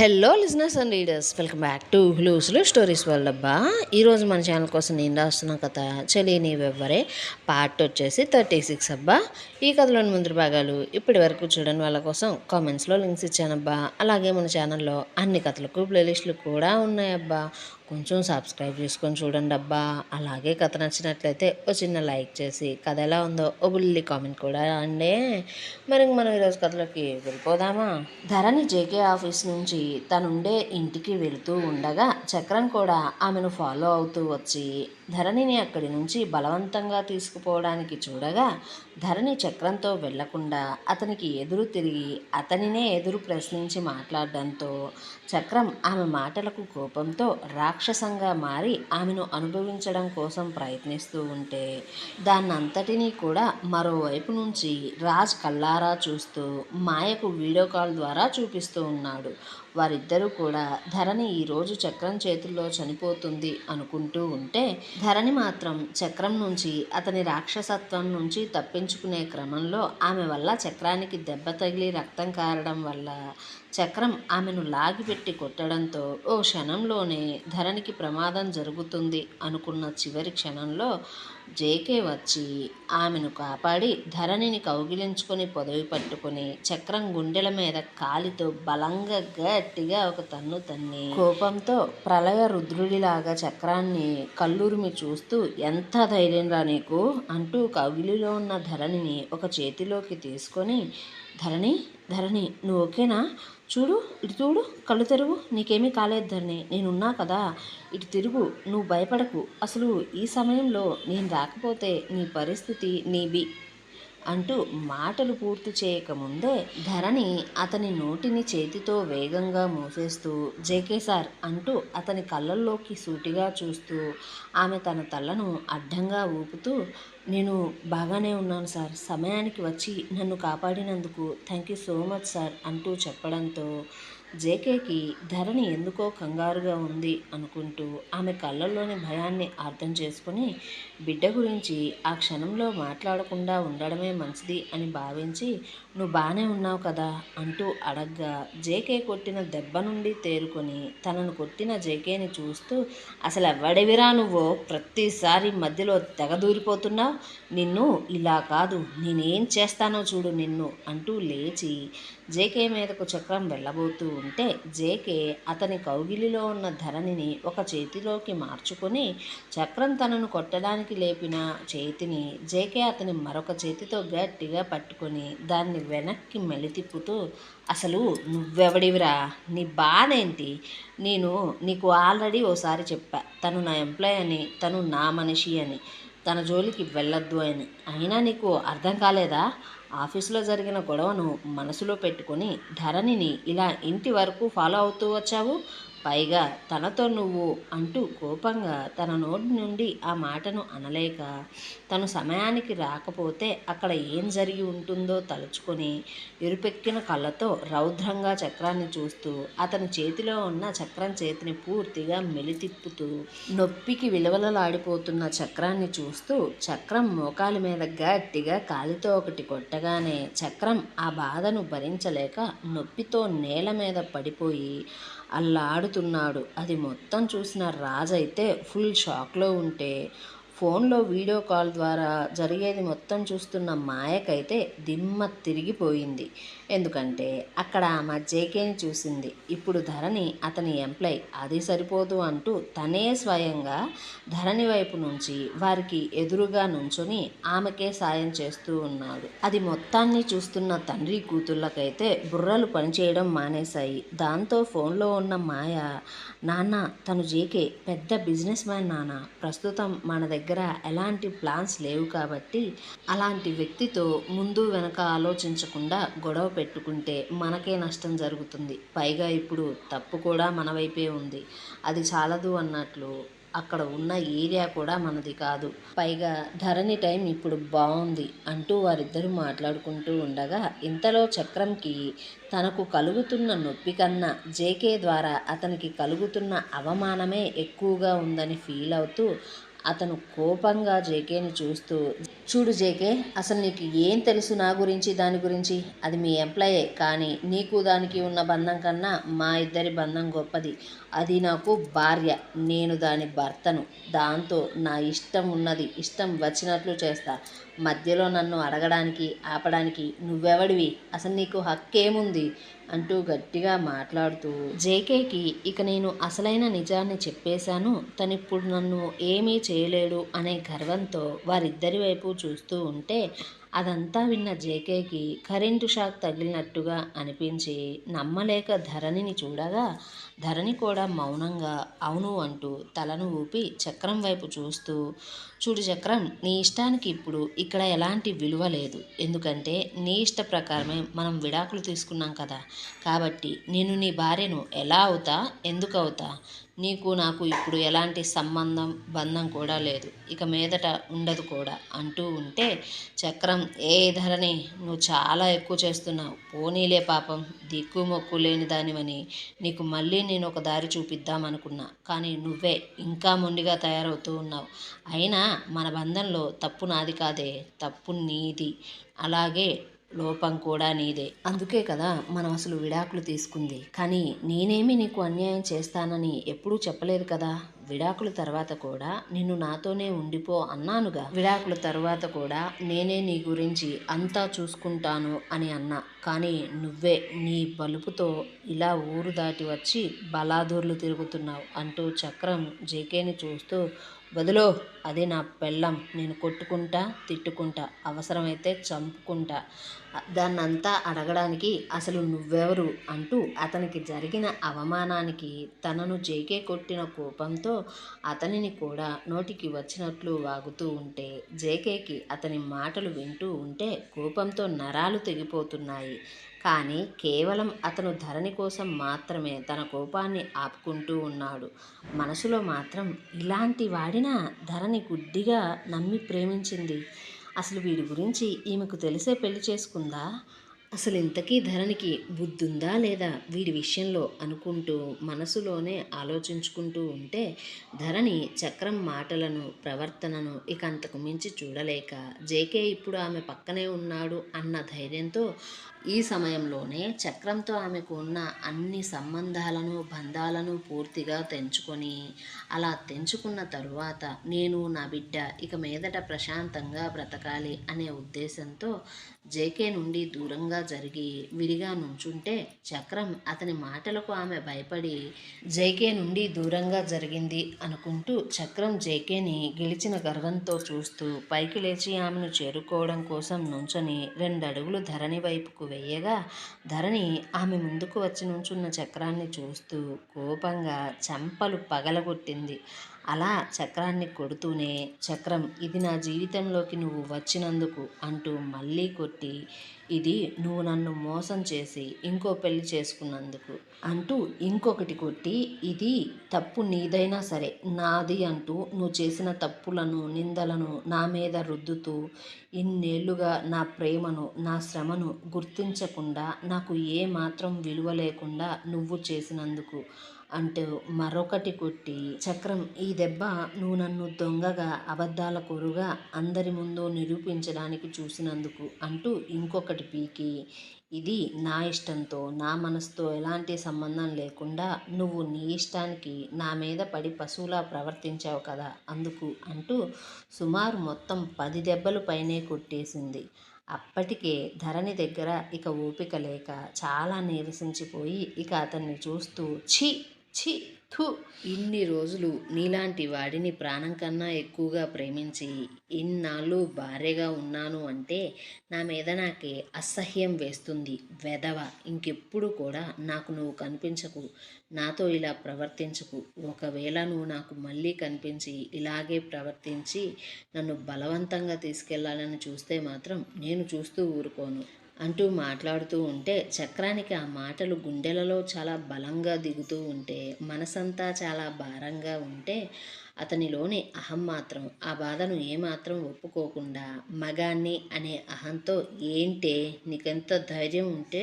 Hello listeners and readers welcome back to హులూస్లు stories world అబ్బా. ఈరోజు మన ఛానల్ కోసం నేను రాస్తున్న కథ చలి వెవ్వరే పార్ట్ వచ్చేసి థర్టీ సిక్స్ అబ్బా. ఈ కథలోని ముందు భాగాలు ఇప్పటి వరకు చూడని వాళ్ళ కోసం కామెంట్స్లో లింక్స్ ఇచ్చానబ్బా. అలాగే మన ఛానల్లో అన్ని కథలకు ప్లేలిస్టులు కూడా ఉన్నాయబ్బా కొంచెం సబ్స్క్రైబ్ చేసుకొని చూడండి అబ్బా. అలాగే కథ నచ్చినట్లయితే ఓ చిన్న లైక్ చేసి కథ ఎలా ఉందో ఓ బుల్లి కామెంట్ కూడా అండి. మరి మనం ఈరోజు కథలోకి వెళ్ళిపోదామా? ధరణి జేకే ఆఫీస్ నుంచి తనుండే ఇంటికి వెళుతూ ఉండగా చక్రం కూడా ఆమెను ఫాలో అవుతూ వచ్చి ధరణిని అక్కడి నుంచి బలవంతంగా తీసుకుపోవడానికి చూడగా ధరణి చక్రంతో వెళ్ళకుండా అతనికి ఎదురు తిరిగి అతనినే ఎదురు ప్రశ్నించి మాట్లాడడంతో చక్రం ఆమె మాటలకు కోపంతో రాక్షసంగా మారి ఆమెను అనుభవించడం కోసం ప్రయత్నిస్తూ ఉంటే దాన్నంతటినీ కూడా మరోవైపు నుంచి రాజ్ కల్లారా చూస్తూ మాయకు వీడియో కాల్ ద్వారా చూపిస్తూ ఉన్నాడు. వారిద్దరూ కూడా ధరణి ఈరోజు చక్రం చేతుల్లో చనిపోతుంది అనుకుంటూ ఉంటే ధరణి మాత్రం చక్రం నుంచి అతని రాక్షసత్వం నుంచి తప్పించుకునే క్రమంలో ఆమె వల్ల చక్రానికి దెబ్బ తగిలి రక్తం కారడం వల్ల చక్రం ఆమెను లాగిపెట్టి కొట్టడంతో ఓ క్షణంలోనే ధరణికి ప్రమాదం జరుగుతుంది అనుకున్న చివరి క్షణంలో జేకే వచ్చి ఆమెను కాపాడి ధరణిని కౌగిలించుకొని పొదవి పట్టుకొని చక్రం గుండెల మీద కాలితో బలంగా గట్టిగా ఒక తన్ను తన్ని కోపంతో ప్రళయ రుద్రుడిలాగా చక్రాన్ని కళ్ళూరిమి చూస్తూ ఎంత ధైర్యం రా నీకు? అంటూ కౌగిలిలో ఉన్న ధరణిని ఒక చేతిలోకి తీసుకొని ధరణి ధరణి నువ్వు ఓకేనా? చూడు ఇటు చూడు కళ్ళు తెరువు నీకేమీ కాలేదు ధరణి. నేనున్నా కదా ఇటు తిరుగు నువ్వు భయపడకు. అసలు ఈ సమయంలో నేను రాకపోతే నీ పరిస్థితి నీవి అంటూ మాటలు పూర్తి చేయకముందే ధరణి అతని నోటిని చేతితో వేగంగా మూసేస్తూ జేకే సార్ అంటూ అతని కళ్ళల్లోకి సూటిగా చూస్తూ ఆమె తన తలను అడ్డంగా ఊపుతూ నేను బాగానే ఉన్నాను సార్. సమయానికి వచ్చి నన్ను కాపాడినందుకు thank you so much sir అంటూ చెప్పడంతో జేకేకి ధరణి ఎందుకో కంగారుగా ఉంది అనుకుంటూ ఆమె కళ్ళల్లోని భయాన్ని అర్థం చేసుకుని బిడ్డ గురించి ఆ క్షణంలో మాట్లాడకుండా ఉండడమే మంచిది అని భావించి నువ్వు బాగానే ఉన్నావు కదా అంటూ అడగ్గా జేకే కొట్టిన దెబ్బ నుండి తేరుకొని తనను కొట్టిన జేకేని చూస్తూ అసలు ఎవడివిరా నువ్వు? ప్రతిసారి మధ్యలో తెగదూరిపోతున్నావు నిన్ను ఇలా కాదు నేనేం చేస్తానో చూడు నిన్ను అంటూ లేచి జేకే మీదకు చక్రం వెళ్ళబోతూ ఉంటే జేకే అతని కౌగిలిలో ఉన్న ధరణిని ఒక చేతిలోకి మార్చుకొని చక్రం తనను కొట్టడానికి లేపిన చేతిని జేకే అతని మరొక చేతితో గట్టిగా పట్టుకొని దాన్ని వెనక్కి మెలితిప్పుతూ అసలు నువ్వెవడివిరా? నీ బాధేంటి? నేను నీకు ఆల్రెడీ ఓసారి చెప్పా తను నా ఎంప్లాయ్ అని తను నా మనిషి అని తన జోలికి వెళ్ళొద్దు అని. అయినా నీకు అర్థం కాలేదా? ఆఫీసులో జరిగిన గొడవను మనసులో పెట్టుకొని ధరణిని ఇలా ఇంటి వరకు ఫాలో అవుతూ వచ్చావు? పైగా తనతో నువ్వు అంటూ కోపంగా తన నోటి నుండి ఆ మాటను అనలేక తను సమయానికి రాకపోతే అక్కడ ఏం జరిగి ఉంటుందో తలుచుకొని ఎరుపెక్కిన కళ్ళతో రౌద్రంగా చక్రాన్ని చూస్తూ అతని చేతిలో ఉన్న చక్రం చేతిని పూర్తిగా మెలితిప్పుతూ నొప్పికి విలువలలాడిపోతున్న చక్రాన్ని చూస్తూ చక్రం మోకాలి మీద గట్టిగా కాలితో ఒకటి కొట్టగానే చక్రం ఆ బాధను భరించలేక నొప్పితో నేల మీద పడిపోయి అల్లాడు అల్లాడుతున్నాడు అది మొత్తం చూసిన రాజైతే ఫుల్ షాక్లో ఉంటే ఫోన్లో వీడియో కాల్ ద్వారా జరిగేది మొత్తం చూస్తున్న మాయకైతే దిమ్మ తిరిగిపోయింది. ఎందుకంటే అక్కడ ఆమె జేకేని చూసింది. ఇప్పుడు ధరణి అతని ఎంప్లాయ్. అది సరిపోదు అంటూ తనే స్వయంగా ధరణి వైపు నుంచి వారికి ఎదురుగా నుంచొని ఆమెకే సాయం చేస్తూ ఉన్నాడు. అది మొత్తాన్ని చూస్తున్న తండ్రి కూతుళ్ళకైతే బుర్రలు పనిచేయడం మానేశాయి. దాంతో ఫోన్లో ఉన్న మాయ నాన్న తను జేకే పెద్ద బిజినెస్ మ్యాన్ నాన్న. ప్రస్తుతం మన దగ్గర దగ్గర ఎలాంటి ప్లాన్స్ లేవు కాబట్టి అలాంటి వ్యక్తితో ముందు వెనక ఆలోచించకుండా గొడవ పెట్టుకుంటే మనకే నష్టం జరుగుతుంది. పైగా ఇప్పుడు తప్పు కూడా మన వైపే ఉంది. అది చాలదు అన్నట్లు అక్కడ ఉన్న ఏరియా కూడా మనది కాదు. పైగా ధరణి టైం ఇప్పుడు బాగుంది అంటూ వారిద్దరూ మాట్లాడుకుంటూ ఉండగా ఇంతలో చక్రంకి తనకు కలుగుతున్న నొప్పి కన్నా జేకే ద్వారా అతనికి కలుగుతున్న అవమానమే ఎక్కువగా ఉందని ఫీల్ అవుతూ అతను కోపంగా జేకేని చూస్తూ చూడు జేకే అసలు నీకు ఏం తెలుసు నా గురించి దాని గురించి? అది మీ ఎంప్లాయే కానీ నీకు దానికి ఉన్న బంధం కన్నా మా ఇద్దరి బంధం గొప్పది. అది నాకు భార్య నేను దాని భర్తను. దాంతో నా ఇష్టం ఉన్నది ఇష్టం వచ్చినట్లు చేస్తా. మధ్యలో నన్ను అడగడానికి ఆపడానికి నువ్వెవడివి? అసలు నీకు హక్కేముంది? అంటూ గట్టిగా మాట్లాడుతూ జేకేకి ఇక నేను అసలైన నిజాన్ని చెప్పేశాను. తనిప్పుడు నన్ను ఏమీ చేయలేడు అనే గర్వంతో వారిద్దరి వైపు చూస్తూ ఉంటే అదంతా విన్న జేకేకి కరెంటు షాక్ తగిలినట్టుగా అనిపించి నమ్మలేక ధరణిని చూడగా ధరణి కూడా మౌనంగా అవును అంటూ తలను ఊపి చక్రం వైపు చూస్తూ చూడు చక్రం నీ ఇష్టానికి ఇప్పుడు ఇక్కడ ఎలాంటి విలువ లేదు. ఎందుకంటే నీ ఇష్ట ప్రకారమే మనం విడాకులు తీసుకున్నాం కదా. కాబట్టి నేను నీ భార్యను ఎలా అవుతా ఎందుకు అవుతా? నీకు నాకు ఇప్పుడు ఎలాంటి సంబంధం బంధం కూడా లేదు. ఇక మీదట ఉండదు కూడా అంటూ ఉంటే చక్రం ఏ ధరని నువ్వు చాలా ఎక్కువ చేస్తున్నావు. పోనీలే పాపం దిక్కు మొక్కు లేని దానివని నీకు మళ్ళీ నేను ఒక దారి చూపిద్దామనుకున్నా. కానీ నువ్వే ఇంకా మొండిగా తయారవుతూ ఉన్నావు. అయినా మన బంధంలో తప్పు నాది కాదే తప్పు నీది. అలాగే లోపం కూడా నీదే. అందుకే కదా మనం అసలు విడాకులు తీసుకుంది. కానీ నేనేమి నీకు అన్యాయం చేస్తానని ఎప్పుడూ చెప్పలేదు కదా? విడాకుల తర్వాత కూడా నిన్ను నాతోనే ఉండిపో అన్నానుగా. విడాకుల తర్వాత కూడా నేనే నీ గురించి అంతా చూసుకుంటాను అని అన్నా. కానీ నువ్వే నీ బలుపుతో ఇలా ఊరు దాటి వచ్చి బలాదూర్లు తిరుగుతున్నావు అంటూ చక్రం జేకేని చూస్తూ వదిలో అది నా పెళ్ళం. నేను కొట్టుకుంటా తిట్టుకుంటా. అవసరమైతే చంపుకుంటా. దాన్నంతా అడగడానికి అసలు నువ్వెవరు అంటూ అతనికి జరిగిన అవమానానికి తనను జేకే కొట్టిన కోపంతో అతనిని కూడా నోటికి వచ్చినట్లు వాగుతూ ఉంటే జేకేకి అతని మాటలు వింటూ ఉంటే కోపంతో నరాలు తెగిపోతున్నాయి. కానీ కేవలం అతను ధరణి కోసం మాత్రమే తన కోపాన్ని ఆపుకుంటూ ఉన్నాడు. మనసులో మాత్రం ఇలాంటి వాడిన ధరణి గుడ్డిగా నమ్మి ప్రేమించింది. అసలు వీడి గురించి ఈమెకు తెలిసే పెళ్ళి చేసుకుందా? అసలు ఇంతకీ ధరణికి బుద్ధుందా లేదా వీడి విషయంలో అనుకుంటూ మనసులోనే ఆలోచించుకుంటూ ఉంటే ధరణి చక్రం మాటలను ప్రవర్తనను ఇక అంతకు మించి చూడలేక జేకే ఇప్పుడు ఆమె పక్కనే ఉన్నాడు అన్న ధైర్యంతో ఈ సమయంలోనే చక్రంతో ఆమెకు ఉన్న అన్ని సంబంధాలను బంధాలను పూర్తిగా తెంచుకొని అలా తెంచుకున్న తరువాత నేను నా బిడ్డ ఇక మీదట ప్రశాంతంగా బ్రతకాలి అనే ఉద్దేశంతో జేకే నుండి దూరంగా జరిగి విడిగా నుంచుంటే చక్రం అతని మాటలకు ఆమె భయపడి జేకే నుండి దూరంగా జరిగింది అనుకుంటూ చక్రం జేకేని గెలిచిన గర్వంతో చూస్తూ పైకి లేచి ఆమెను చేరుకోవడం కోసం నుంచొని రెండు అడుగులు ధరణి వైపుకు వేయగా ధరణి ఆమె ముందుకు వచ్చి నుంచున్న చక్రాన్ని చూస్తూ కోపంగా చెంపలు పగలగొట్టింది. అలా చక్రాన్ని కొడుతూనే చక్రం ఇది నా జీవితంలోకి నువ్వు వచ్చినందుకు అంటూ మళ్ళీ కొట్టి ఇది నువ్వు నన్ను మోసం చేసి ఇంకో పెళ్ళి చేసుకున్నందుకు అంటూ ఇంకొకటి కొట్టి ఇది తప్పు నీదైనా సరే నాది అంటూ నువ్వు చేసిన తప్పులను నిందలను నా మీద రుద్దుతూ ఇన్నేళ్ళుగా నా ప్రేమను నా శ్రమను గుర్తించకుండా నాకు ఏ మాత్రం విలువ లేకుండా నువ్వు చేసినందుకు అంటూ మరొకటి కొట్టి చక్రం ఈ దెబ్బ నువ్వు నన్ను దొంగగా అబద్ధాల కొరుగా అందరి ముందు నిరూపించడానికి చూసినందుకు అంటూ ఇంకొకటి పీకి ఇది నా ఇష్టంతో నా మనసుతో ఎలాంటి సంబంధం లేకుండా నువ్వు నీ ఇష్టానికి నా మీద పడి పశువులా ప్రవర్తించావు కదా అందుకు అంటూ సుమారు మొత్తం పది దెబ్బలు పైనే కొట్టేసింది. అప్పటికే ధరణి దగ్గర ఇక ఓపిక లేక చాలా నీరసించిపోయి ఇక అతన్ని చూస్తూ ఛీ ఛీ థు. ఇన్ని రోజులు నీలాంటి వాడిని ప్రాణం కన్నా ఎక్కువగా ప్రేమించి ఇన్నాళ్ళు భార్యగా ఉన్నాను అంటే నా మీద నాకే అసహ్యం వేస్తుంది. వెధవ ఇంకెప్పుడు కూడా నాకు నువ్వు కనిపించకు. నాతో ఇలా ప్రవర్తించకు. ఒకవేళ నువ్వు నాకు మళ్ళీ కనిపించి ఇలాగే ప్రవర్తించి నన్ను బలవంతంగా తీసుకెళ్ళాలని చూస్తే మాత్రం నేను చూస్తూ ఊరుకోను. అంటూ మాట్లాడుతూ ఉంటే చక్రానికి ఆ మాటలు గుండెలలో చాలా బలంగా దిగుతూ ఉంటే మనసంతా చాలా భారంగా ఉంటే అతనిలోని అహం మాత్రం ఆ బాధను ఏమాత్రం ఒప్పుకోకుండా మగాన్ని అనే అహంతో ఏంటే నీకెంత ధైర్యం ఉంటే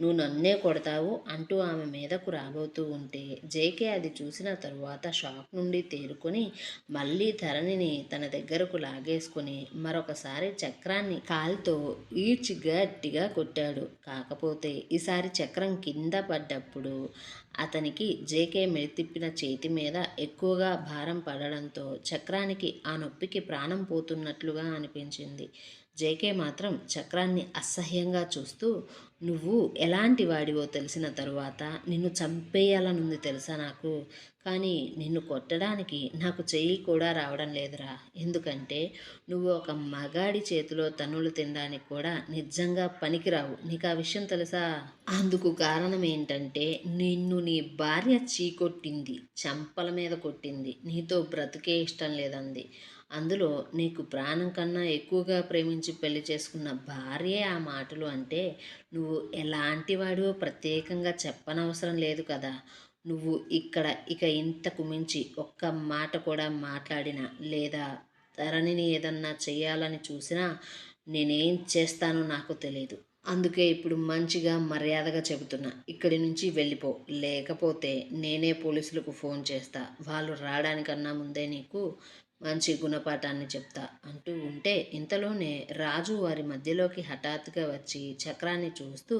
నువ్వు నన్నే కొడతావు అంటూ ఆమె మీదకు రాబోతూ ఉంటే జేకే అది చూసిన తరువాత షాక్ నుండి తేరుకొని మళ్ళీ ధరణిని తన దగ్గరకు లాగేసుకుని మరొకసారి చక్రాన్ని కాలుతో ఈడ్చి గట్టిగా కొట్టాడు. కాకపోతే ఈసారి చక్రం కింద పడ్డప్పుడు అతనికి జేకే మెలితిప్పిన చేతి మీద ఎక్కువగా భారం కదలడంతో చక్రానికి ఆ నొప్పికి ప్రాణం పోతున్నట్లుగా అనిపించింది. జేకే మాత్రం చక్రాన్ని అసహ్యంగా చూస్తూ నువ్వు ఎలాంటి వాడివో తెలిసిన తరువాత నిన్ను చంపేయాలనుంది తెలుసా నాకు? కానీ నిన్ను కొట్టడానికి నాకు చెయ్యి కూడా రావడం లేదురా. ఎందుకంటే నువ్వు ఒక మగాడి చేతిలో తన్నులు తినడానికి కూడా నిజంగా పనికిరావు. నీకు ఆ విషయం తెలుసా? అందుకు కారణం ఏంటంటే నిన్ను నీ భార్య చీకొట్టింది చంపల మీద కొట్టింది. నీతో బ్రతికే ఇష్టం లేదంది. అందులో నీకు ప్రాణం కన్నా ఎక్కువగా ప్రేమించి పెళ్ళి చేసుకున్న భార్యే ఆ మాటలు అంటే నువ్వు ఎలాంటి వాడివో ప్రత్యేకంగా చెప్పనవసరం లేదు కదా. నువ్వు ఇక్కడ ఇక ఇంతకు మించి ఒక్క మాట కూడా మాట్లాడినా లేదా ధరణిని ఏదన్నా చేయాలని చూసినా నేనేం చేస్తానో నాకు తెలియదు అందుకే ఇప్పుడు మంచిగా మర్యాదగా చెబుతున్నా. ఇక్కడి నుంచి వెళ్ళిపో. లేకపోతే నేనే పోలీసులకు ఫోన్ చేస్తా. వాళ్ళు రావడానికన్నా ముందే నీకు మంచి గుణపాఠాన్ని చెప్తా అంటూ ఉంటే ఇంతలోనే రాజు వారి మధ్యలోకి హఠాత్తుగా వచ్చి చక్రాన్ని చూస్తూ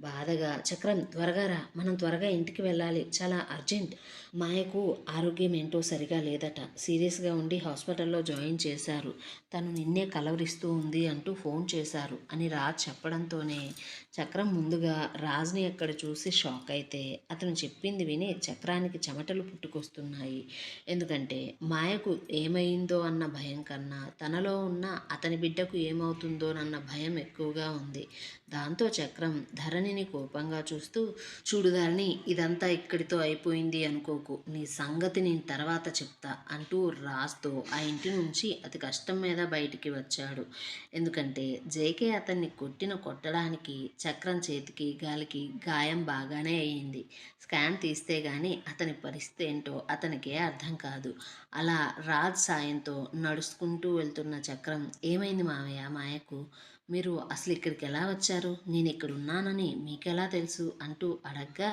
బాధగా చక్రం త్వరగా రా. మనం త్వరగా ఇంటికి వెళ్ళాలి. చాలా అర్జెంట్. మాయకు ఆరోగ్యం ఏంటో సరిగా లేదట. సీరియస్గా ఉండి హాస్పిటల్లో జాయిన్ చేశారు. తను నిన్నే కలవరిస్తూ ఉంది అంటూ ఫోన్ చేశారు అని రాజ్ చెప్పడంతోనే చక్రం ముందుగా రాజ్ని అక్కడ చూసి షాక్ అయితే అతను చెప్పింది విని చక్రానికి చెమటలు పుట్టుకొస్తున్నాయి. ఎందుకంటే మాయకు ఏమైందో అన్న భయం కన్నా తనలో ఉన్న అతని బిడ్డకు ఏమవుతుందోనన్న భయం ఎక్కువగా ఉంది. దాంతో చక్రం ధరణిని కోపంగా చూస్తూ చూడు ధరణి ఇదంతా ఇక్కడితో అయిపోయింది అనుకోకు. నీ సంగతి నేను తర్వాత చెప్తా అంటూ రాజ్తో ఆ ఇంటి నుంచి అతి కష్టం మీద బయటికి వచ్చాడు. ఎందుకంటే జేకే అతన్ని కొట్టిన కొట్టడానికి చక్రం చేతికి గాలికి గాయం బాగానే అయ్యింది. స్కాన్ తీస్తే గాని అతని పరిస్థితి ఏంటో అతనికే అర్థం కాదు. అలా రాజ్ సాయంతో నడుచుకుంటూ వెళ్తున్న చక్రం ఏమైంది మావయ్య? మాయకు మీరు అసలు ఇక్కడికి ఎలా వచ్చారు? నేను ఇక్కడ ఉన్నానని మీకెలా తెలుసు? అంటూ అడగ్గా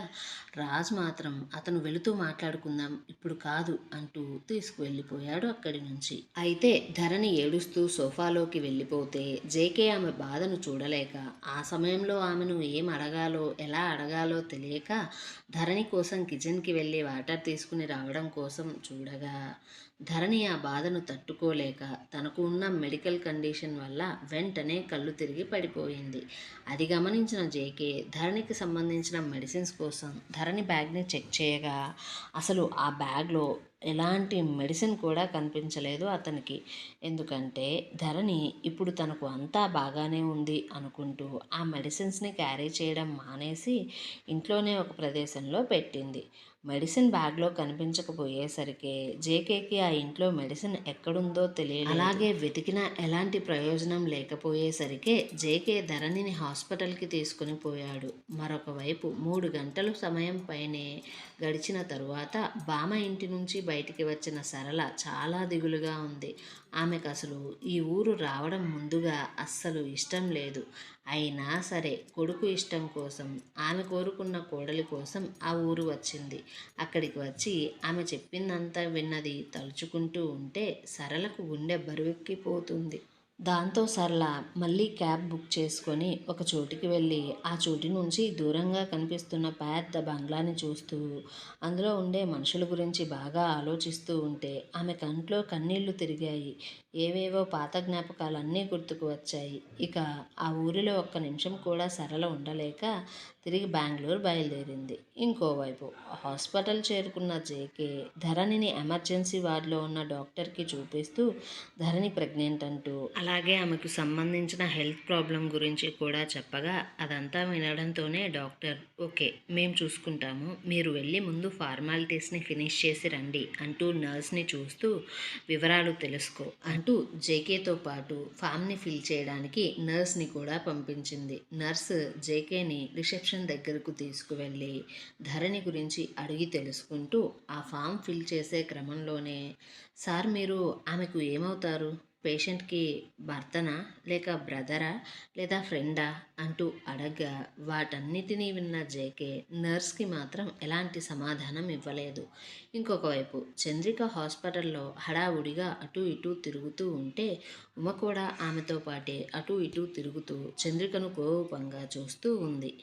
రాజు మాత్రం అతను వెళుతూ మాట్లాడుకుందాం ఇప్పుడు కాదు అంటూ తీసుకువెళ్ళిపోయాడు అక్కడి నుంచి. అయితే ధరణి ఏడుస్తూ సోఫాలోకి వెళ్ళిపోతే జేకే ఆమె బాధను చూడలేక ఆ సమయంలో ఆమెను ఏం అడగాలో ఎలా అడగాలో తెలియక ధరణి కోసం కిచెన్కి వెళ్ళి వాటర్ తీసుకుని రావడం కోసం చూడగా ధరణి ఆ బాధను తట్టుకోలేక తనకు ఉన్న మెడికల్ కండిషన్ వల్ల వెంటనే కళ్ళు తిరిగి పడిపోయింది. అది గమనించిన జేకే ధరణికి సంబంధించిన మెడిసిన్స్ కోసం ధరణి బ్యాగ్ని చెక్ చేయగా అసలు ఆ బ్యాగ్లో ఎలాంటి మెడిసిన్ కూడా కనిపించలేదు అతనికి. ఎందుకంటే ధరణి ఇప్పుడు తనకు అంతా బాగానే ఉంది అనుకుంటూ ఆ మెడిసిన్స్ని క్యారీ చేయడం మానేసి ఇంట్లోనే ఒక ప్రదేశంలో పెట్టింది. మెడిసిన్ బ్యాగ్లో కనిపించకపోయేసరికి జేకేకి ఆ ఇంట్లో మెడిసిన్ ఎక్కడుందో తెలియదు అలాగే వెతికినా ఎలాంటి ప్రయోజనం లేకపోయేసరికి జేకే ధరణిని హాస్పిటల్కి తీసుకుని పోయాడు. మరొక వైపు మూడు గంటలు సమయం పైనే గడిచిన తరువాత బామ ఇంటి నుంచి బయటికి వచ్చిన సరళ చాలా దిగులుగా ఉంది. ఆమెకు అసలు ఈ ఊరు రావడం ముందుగా అస్సలు ఇష్టం లేదు. అయినా సరే కొడుకు ఇష్టం కోసం ఆమె కోరుకున్న కోడలి కోసం ఆ ఊరు వచ్చింది. అక్కడికి వచ్చి ఆమె చెప్పిందంతా విన్నది తలుచుకుంటూ ఉంటే సరళకు గుండె బరువెక్కిపోతుంది. దాంతో సరళ మళ్ళీ క్యాబ్ బుక్ చేసుకొని ఒక చోటికి వెళ్ళి ఆ చోటి నుంచి దూరంగా కనిపిస్తున్న పెద్ద బంగ్లాని చూస్తూ అందులో ఉండే మనుషుల గురించి బాగా ఆలోచిస్తూ ఉంటే ఆమె కంట్లో కన్నీళ్ళు తిరిగాయి. ఏవేవో పాత జ్ఞాపకాలన్నీ గుర్తుకు వచ్చాయి. ఇక ఆ ఊరిలో ఒక్క నిమిషం కూడా సరళ ఉండలేక తిరిగి బెంగళూరు బయలుదేరింది. ఇంకోవైపు హాస్పిటల్ చేరుకున్న జేకే ధరణిని ఎమర్జెన్సీ వార్డులో ఉన్న డాక్టర్కి చూపిస్తూ ధరణి ప్రెగ్నెంట్ అంటూ అలాగే ఆమెకు సంబంధించిన హెల్త్ ప్రాబ్లం గురించి కూడా చెప్పగా అదంతా వినడంతోనే డాక్టర్ ఓకే మేము చూసుకుంటాము మీరు వెళ్ళి ముందు ఫార్మాలిటీస్ని ఫినిష్ చేసి రండి అంటూ నర్స్ని చూస్తూ వివరాలు తెలుసుకో అంటూ జేకేతో పాటు ఫామ్ని ఫిల్ చేయడానికి నర్స్ని కూడా పంపించింది. నర్స్ జేకేని రిసెప్షన్ దగ్గరకు తీసుకువెళ్ళి ధరణి గురించి అడిగి తెలుసుకుంటూ ఆ ఫామ్ ఫిల్ చేసే క్రమంలోనే సార్ మీరు ఆమెకు ఏమవుతారు? పేషెంట్కి భర్తనా? లేక బ్రదరా? లేదా ఫ్రెండా? అంటూ అడగ్గా వాటన్నిటినీ విన్న జేకే నర్స్కి మాత్రం ఎలాంటి సమాధానం ఇవ్వలేదు. ఇంకొక వైపు చంద్రిక హాస్పిటల్లో హడావుడిగా అటు ఇటు తిరుగుతూ ఉంటే ఉమ కూడా ఆమెతో పాటే అటు ఇటు తిరుగుతూ చంద్రికను కోపంగా చూస్తూ ఉంది.